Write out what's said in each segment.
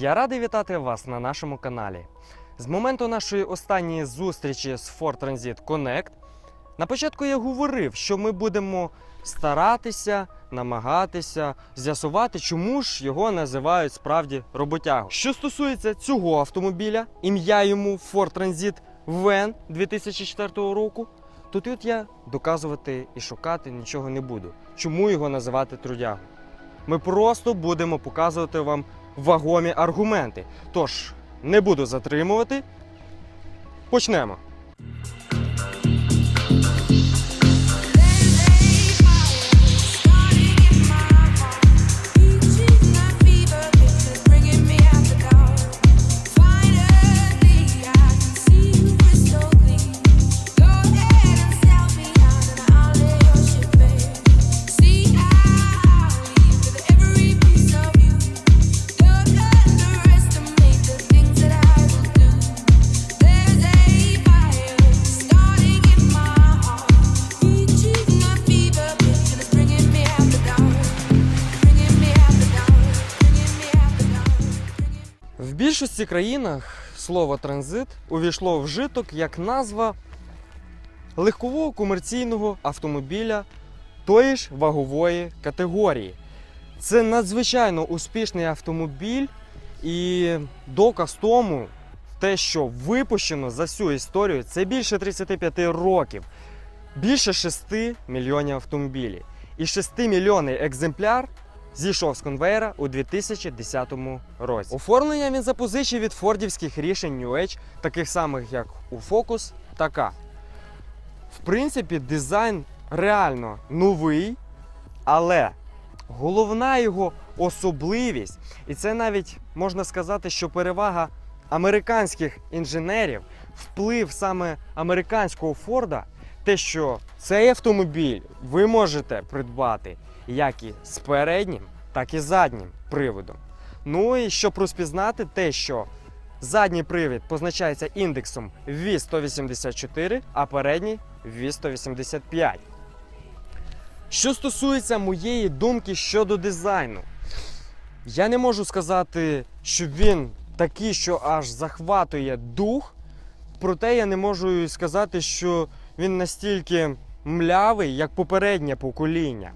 Я радий вітати вас на нашому каналі. З моменту нашої останньої зустрічі з Ford Transit Connect на початку я говорив, що ми будемо старатися, намагатися з'ясувати, чому ж його називають справді роботягою. Що стосується цього автомобіля, ім'я йому Ford Transit Van 2004 року, то тут я доказувати і шукати нічого не буду. Чому його називати трудягою? Ми просто будемо показувати вам вагомі аргументи. Тож, не буду затримувати. Почнемо. В країнах слово транзит увійшло в вжиток як назва легкового комерційного автомобіля тої ж вагової категорії. Це надзвичайно успішний автомобіль, і доказ тому, те, що випущено за всю історію, це більше 35 років, більше 6 мільйонів автомобілів. І 6 мільйонний екземпляр зійшов з конвейера у 2010 році. Оформлення він запозичив від фордівських рішень New Age, таких самих як у Focus та К. В принципі, дизайн реально новий, але головна його особливість, і це навіть можна сказати, що перевага американських інженерів, вплив саме американського Форда, те, що цей автомобіль ви можете придбати як і з переднім, так і заднім приводом. Ну і щоб розпізнати те, що задній привід позначається індексом V184, а передній V185. Що стосується моєї думки щодо дизайну, я не можу сказати, що він такий, що аж захватує дух, проте я не можу сказати, що він настільки млявий, як попереднє покоління.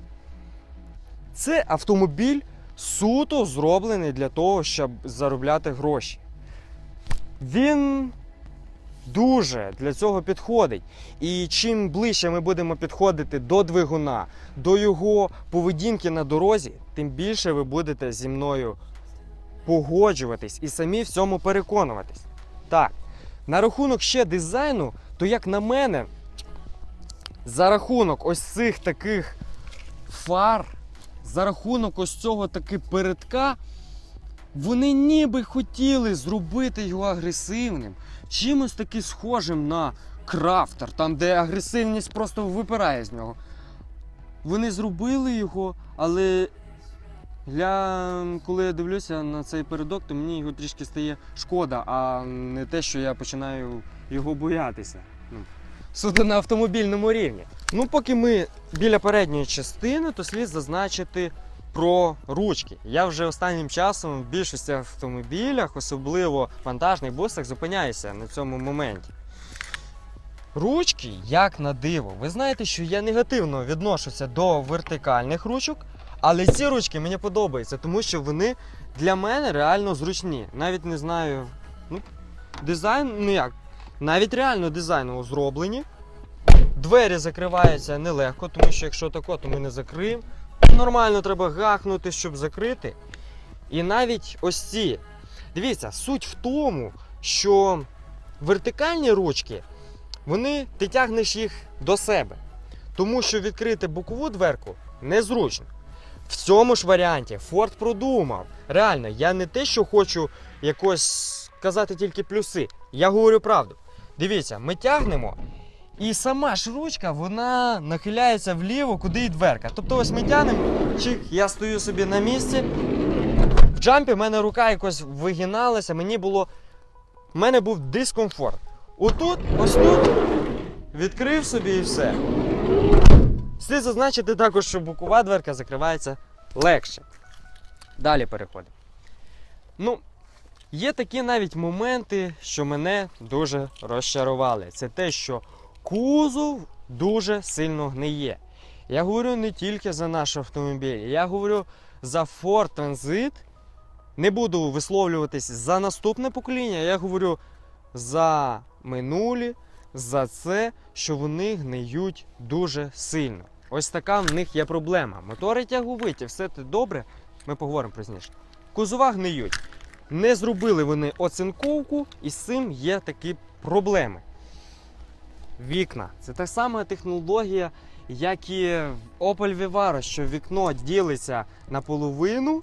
Це автомобіль суто зроблений для того, щоб заробляти гроші. Він дуже для цього підходить. І чим ближче ми будемо підходити до двигуна, до його поведінки на дорозі, тим більше ви будете зі мною погоджуватись і самі в цьому переконуватись. Так, на рахунок ще дизайну, то як на мене, за рахунок ось цих таких фар за рахунок ось цього таки передка, вони ніби хотіли зробити його агресивним, чимось таки схожим на крафтер, там, де агресивність просто випирає з нього. Вони зробили його, але я, коли я дивлюся на цей передок, то мені його трішки стає шкода, а не те, що я починаю його боятися. Суто на автомобільному рівні. Ну, поки ми біля передньої частини, то слід зазначити про ручки. Я вже останнім часом в більшості автомобілях, особливо в вантажних бусах, зупиняюся на цьому моменті. Ручки, як на диво, ви знаєте, що я негативно відношуся до вертикальних ручок, але ці ручки мені подобаються, тому що вони для мене реально зручні. Навіть не знаю, ну, дизайн, ну як, навіть реально дизайново зроблені. Двері закриваються нелегко, тому що якщо тако, то ми не закриємо. Нормально треба гахнути, щоб закрити. І навіть ось ці. Дивіться, суть в тому, що вертикальні ручки, вони ти тягнеш їх до себе. Тому що відкрити бокову дверку незручно. В цьому ж варіанті Ford продумав. Реально, я не те, що хочу якось казати тільки плюси. Я говорю правду. Дивіться, ми тягнемо, і сама ж ручка вона нахиляється вліво, куди і дверка. Тобто ось ми тягнемо, чик, я стою собі на місці. В джампі в мене рука якось вигиналася, мені було. В мене був дискомфорт. Отут, ось тут, відкрив собі і все. Слід зазначити також, що бокова дверка закривається легше. Далі переходимо. Ну, Є такі навіть моменти, що мене дуже розчарували. Це те, що кузов дуже сильно гниє. Я говорю не тільки за наш автомобіль, я говорю за Ford Transit. Не буду висловлюватись за наступне покоління, я говорю за минулі, за це, що вони гниють дуже сильно. Ось така в них є проблема. Мотори тяговиті, все це добре, ми поговоримо пізніше. Кузова гниють. Не зробили вони оцинковку, і з цим є такі проблеми. Вікна. Це та сама технологія, як і в Opel Vivaro, що вікно ділиться наполовину.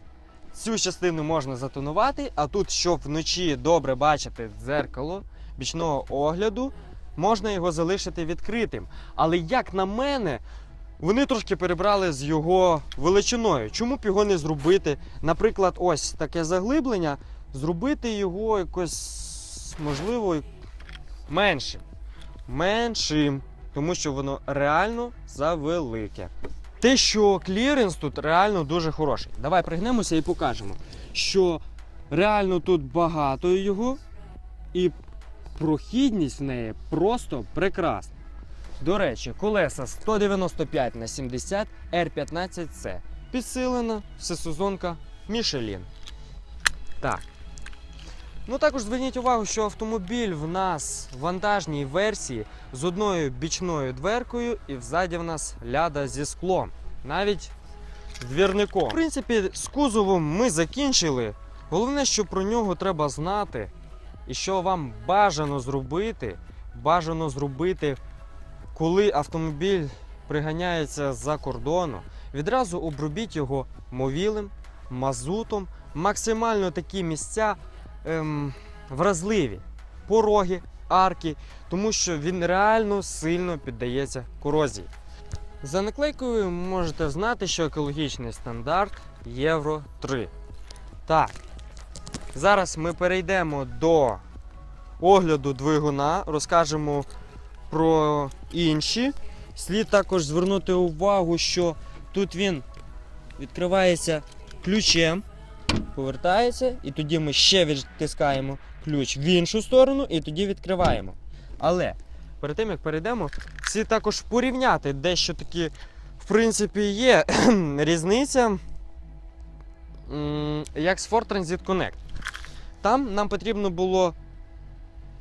Цю частину можна затонувати, а тут, щоб вночі добре бачити дзеркало бічного огляду, можна його залишити відкритим. Але як на мене, вони трошки перебрали з його величиною. Чому б його не зробити? Наприклад, ось таке заглиблення, зробити його якось, можливо, меншим. Меншим. Тому що воно реально завелике. Те, що кліренс тут реально дуже хороший. Давай пригнемося і покажемо, що реально тут багато його, і прохідність в неї просто прекрасна. До речі, колеса 195 на 70 R15C. Підсилена всесезонка Michelin. Так. Ну також зверніть увагу, що автомобіль в нас в вантажній версії з одною бічною дверкою і взаді в нас ляда зі склом. Навіть з двірником. В принципі, з кузовом ми закінчили. Головне, що про нього треба знати, і що вам бажано зробити, бажано зробити, коли автомобіль приганяється з-за кордону, відразу обробіть його мовілим, мазутом, максимально такі місця ем, вразливі, пороги, арки, тому що він реально сильно піддається корозії. За наклейкою можете знати, що екологічний стандарт Євро 3. Так, зараз ми перейдемо до огляду двигуна, розкажемо про інші. Слід також звернути увагу, що тут він відкривається ключем, повертається, і тоді ми ще відтискаємо ключ в іншу сторону і тоді відкриваємо. Але перед тим як перейдемо, слід також порівняти дещо такі, в принципі, є різниця, як з Ford Transit Connect. Там нам потрібно було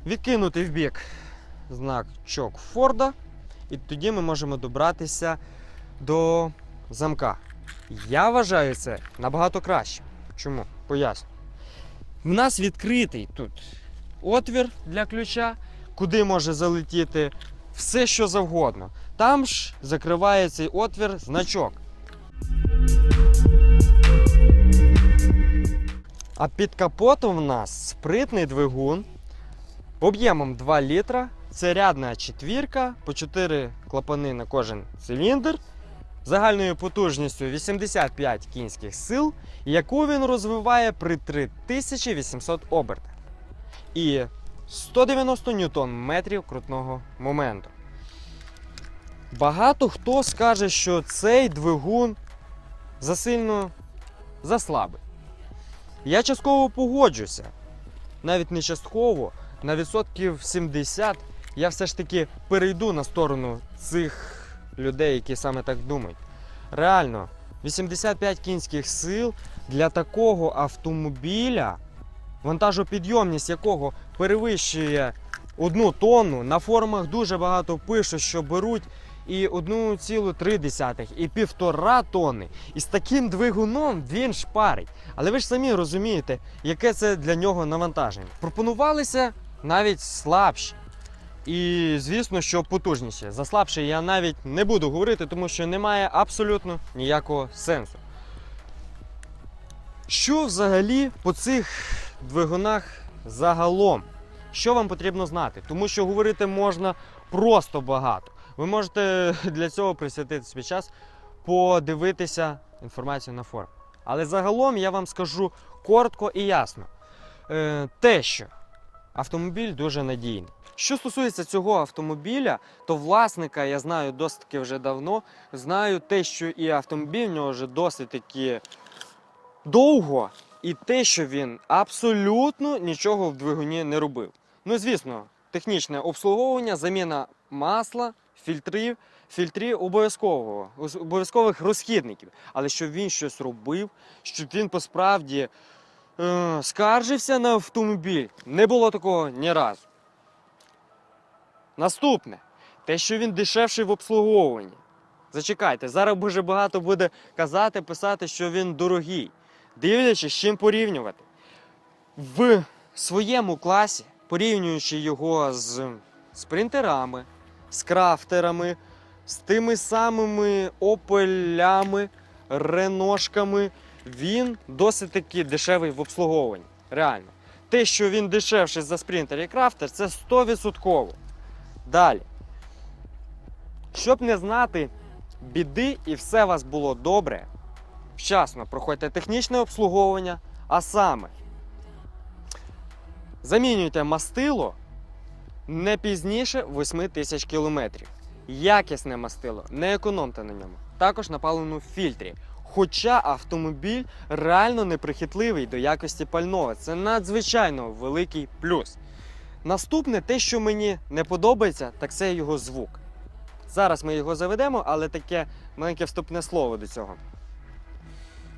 відкинути в бік значок Форда, і тоді ми можемо добратися до замка. Я вважаю це набагато краще. Чому? Поясню. В нас відкритий тут отвір для ключа, куди може залетіти все, що завгодно. Там ж закриває цей отвір значок. А під капотом в нас спритний двигун об'ємом 2 літра. Це рядна четвірка, по 4 клапани на кожен циліндр, загальною потужністю 85 кінських сил, яку він розвиває при 3800 обертах. І 190 ньютон метрів крутного моменту. Багато хто скаже, що цей двигун засильно заслабий. Я частково погоджуся. Навіть не частково, на відсотків 70 я все ж таки перейду на сторону цих людей, які саме так думають. Реально, 85 кінських сил для такого автомобіля, вантажопідйомність якого перевищує одну тонну. На форумах дуже багато пишуть, що беруть і 1,3, і півтора тонни. І з таким двигуном він шпарить. Але ви ж самі розумієте, яке це для нього навантаження. Пропонувалися навіть слабші. І звісно, що потужніші. За слабше я навіть не буду говорити, тому що немає абсолютно ніякого сенсу. Що взагалі по цих двигунах загалом? Що вам потрібно знати? Тому що говорити можна просто багато. Ви можете для цього присвятити свій час, подивитися інформацію на форум. Але загалом я вам скажу коротко і ясно. Е, те, що автомобіль дуже надійний. Що стосується цього автомобіля, то власника я знаю досить вже давно. Знаю те, що і автомобіль в нього вже досить таки довго. І те, що він абсолютно нічого в двигуні не робив. Ну, звісно, технічне обслуговування, заміна масла, фільтрів, фільтрів обов'язкового, обов'язкових розхідників. Але щоб він щось робив, щоб він посправді е, скаржився на автомобіль, не було такого ні разу. Наступне, те, що він дешевший в обслуговуванні. Зачекайте, зараз дуже багато буде казати, писати, що він дорогий. Дивлячись, з чим порівнювати. В своєму класі, порівнюючи його з спринтерами, з крафтерами, з тими самими опелями, реношками, він досить таки дешевий в обслуговуванні. Реально. Те, що він дешевший за спринтер і крафтер, це 100%. Далі. Щоб не знати біди і все у вас було добре, вчасно проходьте технічне обслуговування, а саме замінюйте мастило не пізніше 8 тисяч кілометрів. Якісне мастило, не економте на ньому. Також на паливному фільтрі. Хоча автомобіль реально неприхитливий до якості пального. Це надзвичайно великий плюс. Наступне, те, що мені не подобається, так це його звук. Зараз ми його заведемо, але таке маленьке вступне слово до цього.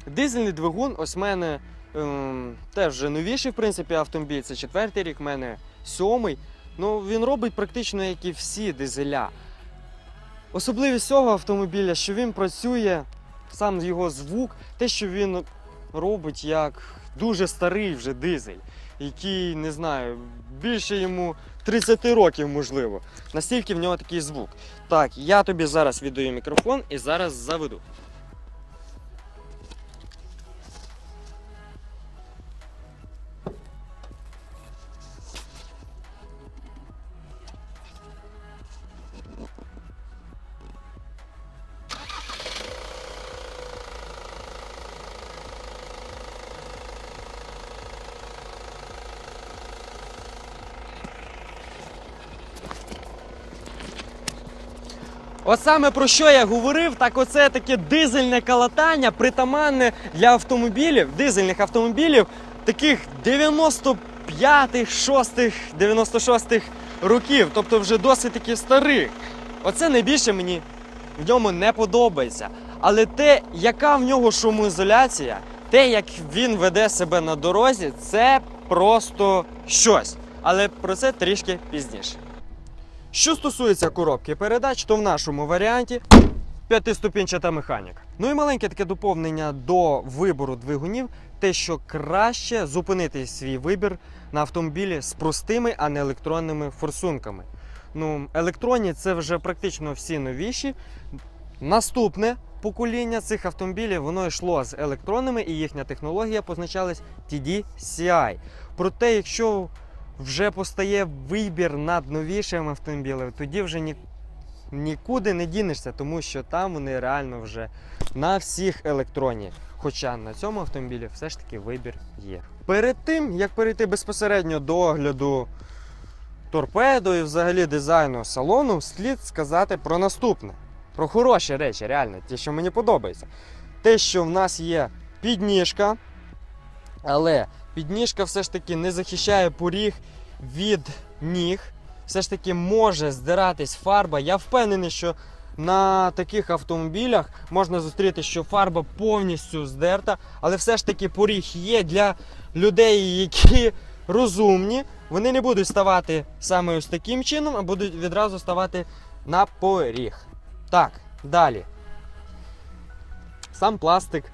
Дизельний двигун, ось в мене ем, теж вже новіший, в принципі, автомобіль. Це четвертий рік, в мене сьомий. Ну, він робить практично як і всі дизеля. Особливість цього автомобіля, що він працює, сам його звук, те, що він робить як дуже старий вже дизель, який, не знаю, більше йому 30 років, можливо. Настільки в нього такий звук. Так, я тобі зараз віддаю мікрофон і зараз заведу. От саме про що я говорив, так оце таке дизельне калатання, притаманне для автомобілів, дизельних автомобілів, таких 95-х, 6-х, 96-х років, тобто вже досить таки старих. Оце найбільше мені в ньому не подобається. Але те, яка в нього шумоізоляція, те, як він веде себе на дорозі, це просто щось. Але про це трішки пізніше. Що стосується коробки передач, то в нашому варіанті п'ятиступінчата механіка. Ну і маленьке таке доповнення до вибору двигунів, те, що краще зупинити свій вибір на автомобілі з простими, а не електронними форсунками. Ну, електронні це вже практично всі новіші. Наступне покоління цих автомобілів воно йшло з електронними, і їхня технологія позначалась TD-CI. Проте, якщо вже постає вибір над новішими автомобілями, тоді вже ні, нікуди не дінешся, тому що там вони реально вже на всіх електроні. Хоча на цьому автомобілі все ж таки вибір є. Перед тим, як перейти безпосередньо до огляду торпедо і взагалі дизайну салону, слід сказати про наступне. Про хороші речі, реально, ті, що мені подобається. Те, що в нас є підніжка, але підніжка все ж таки не захищає поріг від ніг. Все ж таки може здиратись фарба. Я впевнений, що на таких автомобілях можна зустріти, що фарба повністю здерта, але все ж таки поріг є для людей, які розумні. Вони не будуть ставати саме ось таким чином, а будуть відразу ставати на поріг. Так, далі. Сам пластик.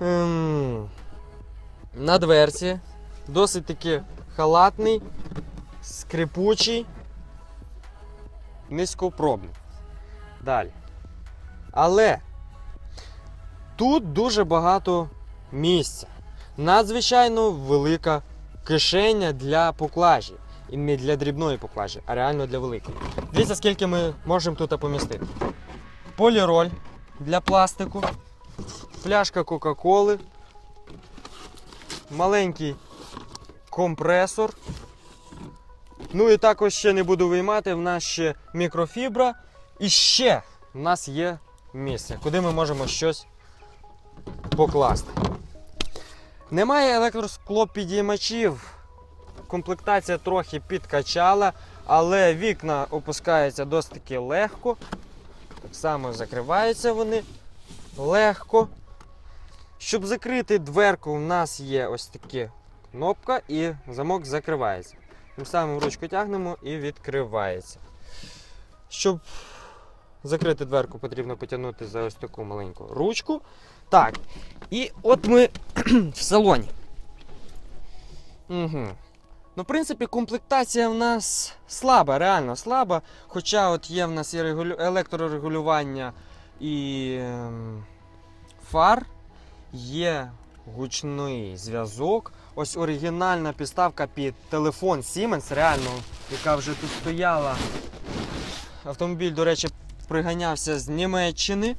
Ем, на дверці. Досить таки халатний, скрипучий, низькопробний. Далі. Але тут дуже багато місця. Надзвичайно велика кишеня для поклажі. І не для дрібної поклажі, а реально для великої. Дивіться, скільки ми можемо тут помістити. Поліроль для пластику, пляшка Кока-Коли, маленький компресор. Ну і також ще не буду виймати, в нас ще мікрофібра. І ще в нас є місце, куди ми можемо щось покласти. Немає електросклопідіймачів. Комплектація трохи підкачала, але вікна опускаються досить легко. Так само закриваються вони легко. Щоб закрити дверку, у нас є ось такі кнопка і замок закривається. Тим самим ручку тягнемо і відкривається. Щоб закрити дверку, потрібно потягнути за ось таку маленьку ручку. Так, і от ми в салоні. Угу. Ну, в принципі, комплектація в нас слаба, реально слаба. Хоча от є в нас і регулю... електрорегулювання і ем, фар, є гучний зв'язок. Ось оригінальна підставка під телефон Siemens, реально, яка вже тут стояла. Автомобіль, до речі, приганявся з Німеччини.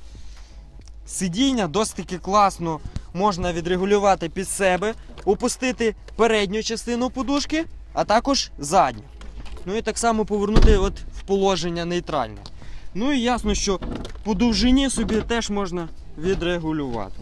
Сидіння досить таки класно можна відрегулювати під себе, опустити передню частину подушки, а також задню. Ну і так само повернути от в положення нейтральне. Ну і ясно, що по довжині собі теж можна відрегулювати.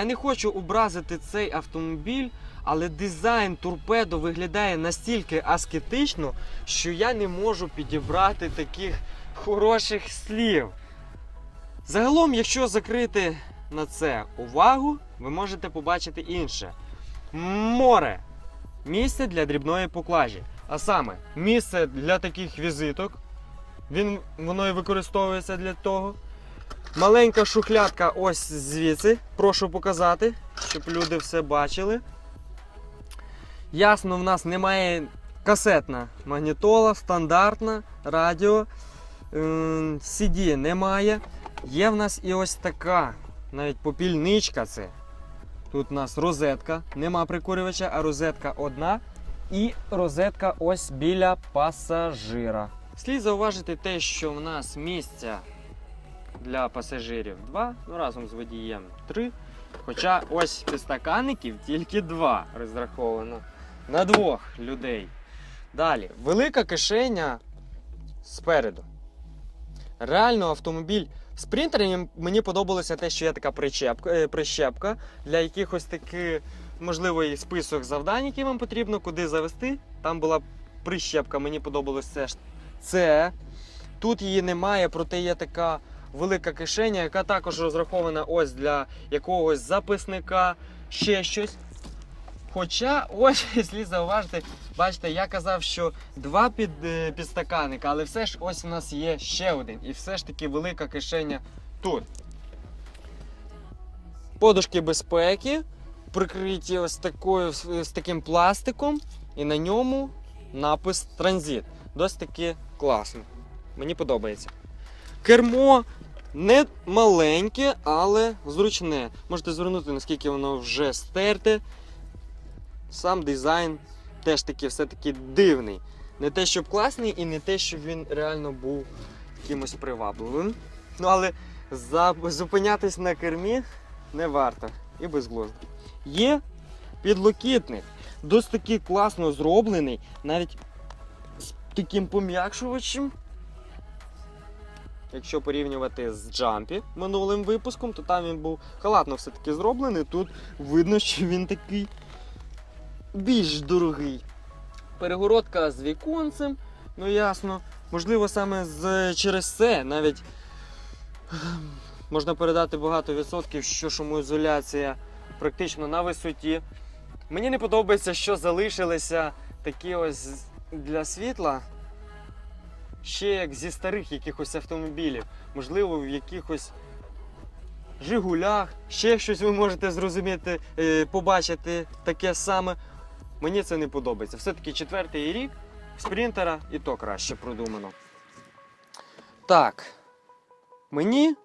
Я не хочу образити цей автомобіль, але дизайн торпедо виглядає настільки аскетично, що я не можу підібрати таких хороших слів. Загалом, якщо закрити на це увагу, ви можете побачити інше: море місце для дрібної поклажі. А саме місце для таких візиток. Він, воно і використовується для того. Маленька шухлядка ось звідси. Прошу показати, щоб люди все бачили. Ясно, в нас немає касетна магнітола, стандартна, радіо. Ем, CD немає. Є в нас і ось така, навіть попільничка це. Тут у нас розетка, нема прикурювача, а розетка одна. І розетка ось біля пасажира. Слід зауважити те, що в нас місця для пасажирів 2, ну разом з водієм 3. Хоча ось підстаканників тільки 2 розраховано на двох людей. Далі, велика кишеня спереду. Реально автомобіль. В спринтері мені подобалося те, що є така причепка, е, прищепка для якихось таких, можливо, і список завдань, які вам потрібно, куди завести. Там була прищепка, мені подобалось Це. Тут її немає, проте є така велика кишеня, яка також розрахована ось для якогось записника, ще щось. Хоча, ось слід зауважити, бачите, я казав, що два під, е, підстаканника, але все ж ось у нас є ще один. І все ж таки велика кишеня тут. Подушки безпеки, прикриті ось такою, з таким пластиком, і на ньому напис транзит. Досить таки класно. Мені подобається. Кермо не маленьке, але зручне. Можете звернути, наскільки воно вже стерте. Сам дизайн теж таки все-таки дивний. Не те, щоб класний, і не те, щоб він реально був якимось привабливим. Ну, але зупинятись на кермі не варто і безглуздо. Є підлокітник, досить таки класно зроблений, навіть з таким пом'якшувачем. Якщо порівнювати з Джампі минулим випуском, то там він був халатно все-таки зроблений. Тут видно, що він такий більш дорогий. Перегородка з віконцем, ну ясно. Можливо, саме з, через це навіть ем, можна передати багато відсотків, що шумоізоляція практично на висоті. Мені не подобається, що залишилися такі ось для світла ще як зі старих якихось автомобілів, можливо, в якихось Жигулях, ще щось ви можете зрозуміти, е, побачити таке саме. Мені це не подобається. Все-таки четвертий рік спринтера і то краще продумано. Так. Мені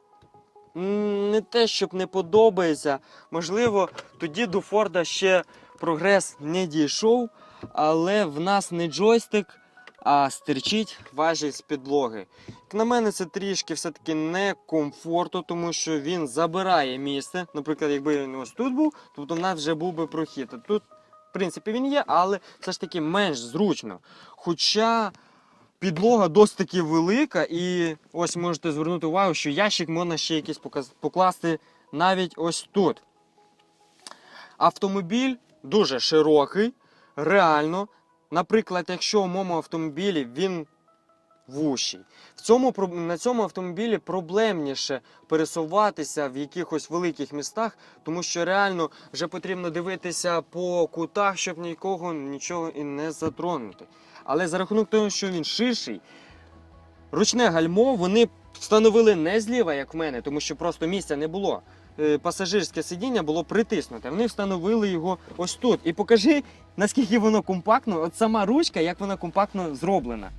не те, щоб не подобається. Можливо, тоді до Форда ще прогрес не дійшов, але в нас не джойстик, а стирчить важіль з підлоги. Як на мене, це трішки все-таки некомфортно, тому що він забирає місце. Наприклад, якби він ось тут був, тобто в нас вже був би прохід. Тут, в принципі, він є, але все ж таки менш зручно. Хоча підлога досить таки велика, і ось можете звернути увагу, що ящик можна ще якийсь покласти навіть ось тут. Автомобіль дуже широкий, реально. Наприклад, якщо у моєму автомобілі він вущий, в цьому, на цьому автомобілі проблемніше пересуватися в якихось великих містах, тому що реально вже потрібно дивитися по кутах, щоб нікого нічого і не затронути. Але за рахунок того, що він ширший, ручне гальмо вони встановили не зліва, як в мене, тому що просто місця не було. Е, Пасажирське сидіння було притиснуте. Вони встановили його ось тут. І покажи, наскільки воно компактно, от сама ручка, як вона компактно зроблена.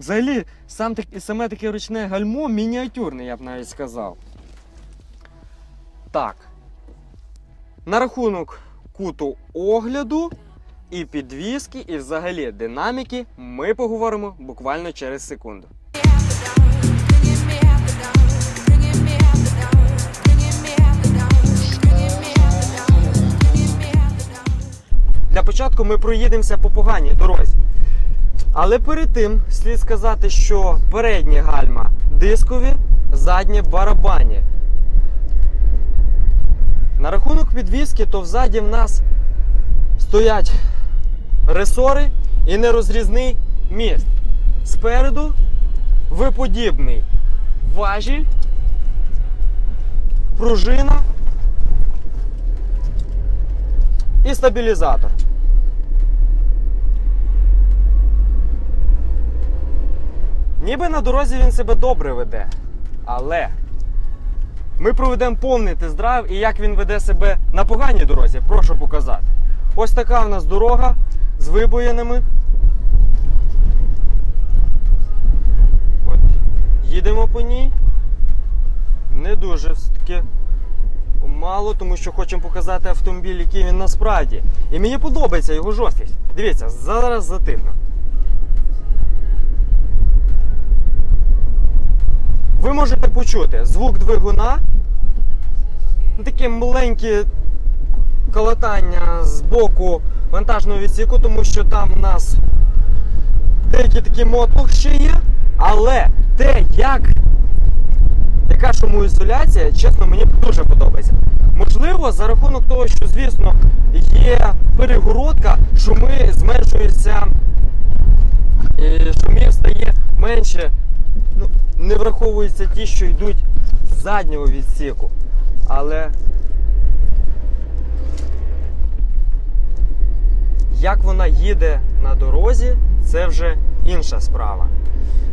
Взагалі, сам саме таке ручне гальмо мініатюрне, я б навіть сказав. Так. На рахунок куту огляду і підвіски, і взагалі динаміки ми поговоримо буквально через секунду. Для початку ми проїдемося по поганій дорозі. Але перед тим слід сказати, що передні гальма дискові, задні барабані. На рахунок підвіски, то взаді в нас стоять ресори і нерозрізний міст. Спереду виподібний важіль, пружина і стабілізатор. Ніби на дорозі він себе добре веде. Але ми проведемо повний тест-драйв і як він веде себе на поганій дорозі, прошу показати. Ось така в нас дорога з вибоїнами. От, їдемо по ній. Не дуже все-таки мало, тому що хочемо показати автомобіль, який він насправді. І мені подобається його жорсткість. Дивіться, зараз затихну. Ви можете почути звук двигуна, ну, таке маленьке колотання з боку вантажного відсіку, тому що там в нас деякий такий мотлух ще є, але те, як яка шумоізоляція, чесно, мені дуже подобається. Можливо, за рахунок того, що, звісно, є перегородка, шуми зменшуються, шумів стає менше. Ну, не враховуються ті, що йдуть з заднього відсіку. Але як вона їде на дорозі, це вже інша справа.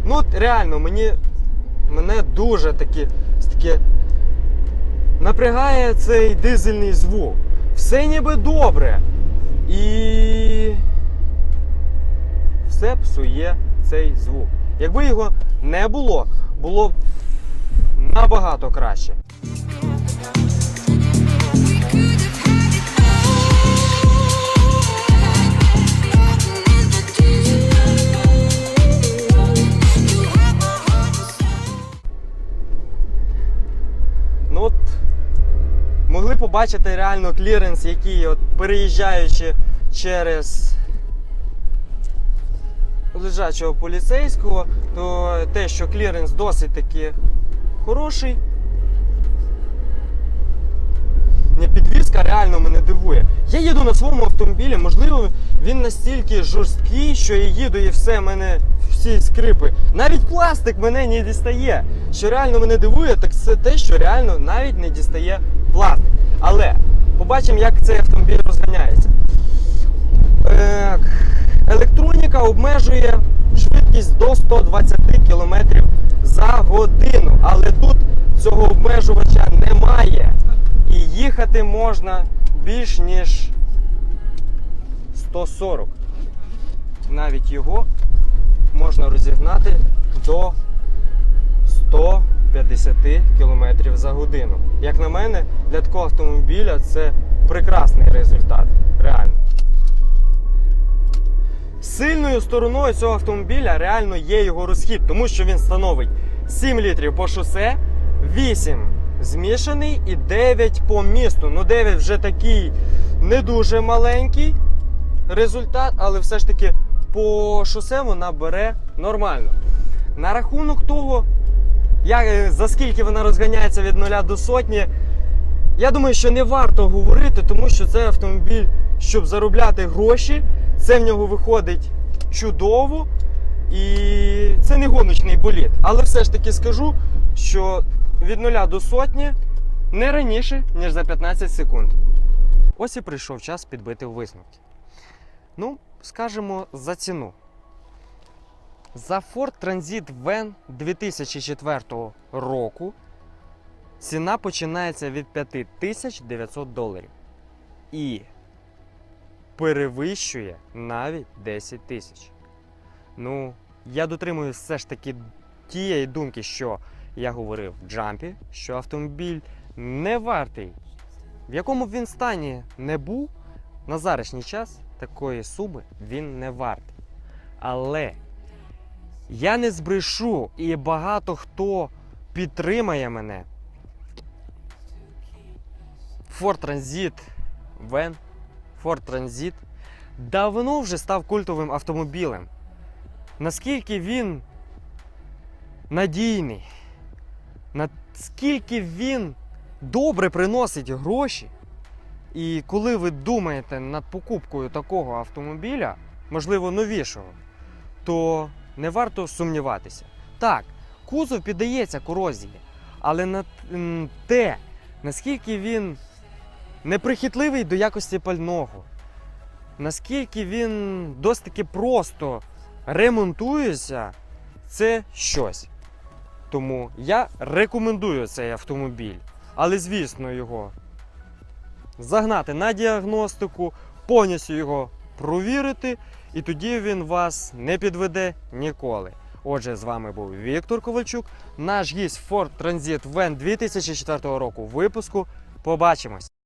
Ну, от реально, мені мене дуже таки напрягає цей дизельний звук. Все ніби добре. І все псує цей звук. Якби його не було, було набагато краще. Ну от могли побачити реально кліренс, який от переїжджаючи через лежачого поліцейського, то те, що кліренс досить таки хороший. Не підвізка реально мене дивує. Я їду на своєму автомобілі, можливо, він настільки жорсткий, що я їду і все, мене всі скрипи. Навіть пластик мене не дістає. Що реально мене дивує, так це те, що реально навіть не дістає пластик. Але побачимо, як цей автомобіль розганяється. Е, Електроніка обмежує швидкість до 120 км за годину, але тут цього обмежувача немає. І їхати можна більш ніж 140. Навіть його можна розігнати до 150 км за годину. Як на мене, для такого автомобіля це прекрасний результат. Стороною цього автомобіля реально є його розхід, тому що він становить 7 літрів по шосе, 8 змішаний і 9 по місту. Ну 9 вже такий не дуже маленький результат, але все ж таки по шосе вона бере нормально. На рахунок того, як, е, за скільки вона розганяється від 0 до сотні, я думаю, що не варто говорити, тому що це автомобіль, щоб заробляти гроші, це в нього виходить чудово. І це не гоночний болід. Але все ж таки скажу, що від 0 до сотні не раніше, ніж за 15 секунд. Ось і прийшов час підбити висновки. Ну, скажемо за ціну. За Ford Transit Van 2004 року ціна починається від 5900 доларів і перевищує навіть 10 тисяч. Ну, я дотримуюсь все ж таки тієї думки, що я говорив в джампі, що автомобіль не вартий, в якому б він стані не був, на зарішній час такої суми він не вартий. Але я не збрешу, і багато хто підтримає мене. Ford Transit Van, Ford Transit давно вже став культовим автомобілем. Наскільки він надійний, наскільки він добре приносить гроші. І коли ви думаєте над покупкою такого автомобіля, можливо, новішого, то не варто сумніватися. Так, кузов піддається корозії, але на те, наскільки він неприхитливий до якості пального, наскільки він досить таки просто ремонтується, це щось. Тому я рекомендую цей автомобіль. Але, звісно, його загнати на діагностику, повністю його провірити, і тоді він вас не підведе ніколи. Отже, з вами був Віктор Ковальчук, наш гість Ford Transit Van 2004 року випуску. Побачимось!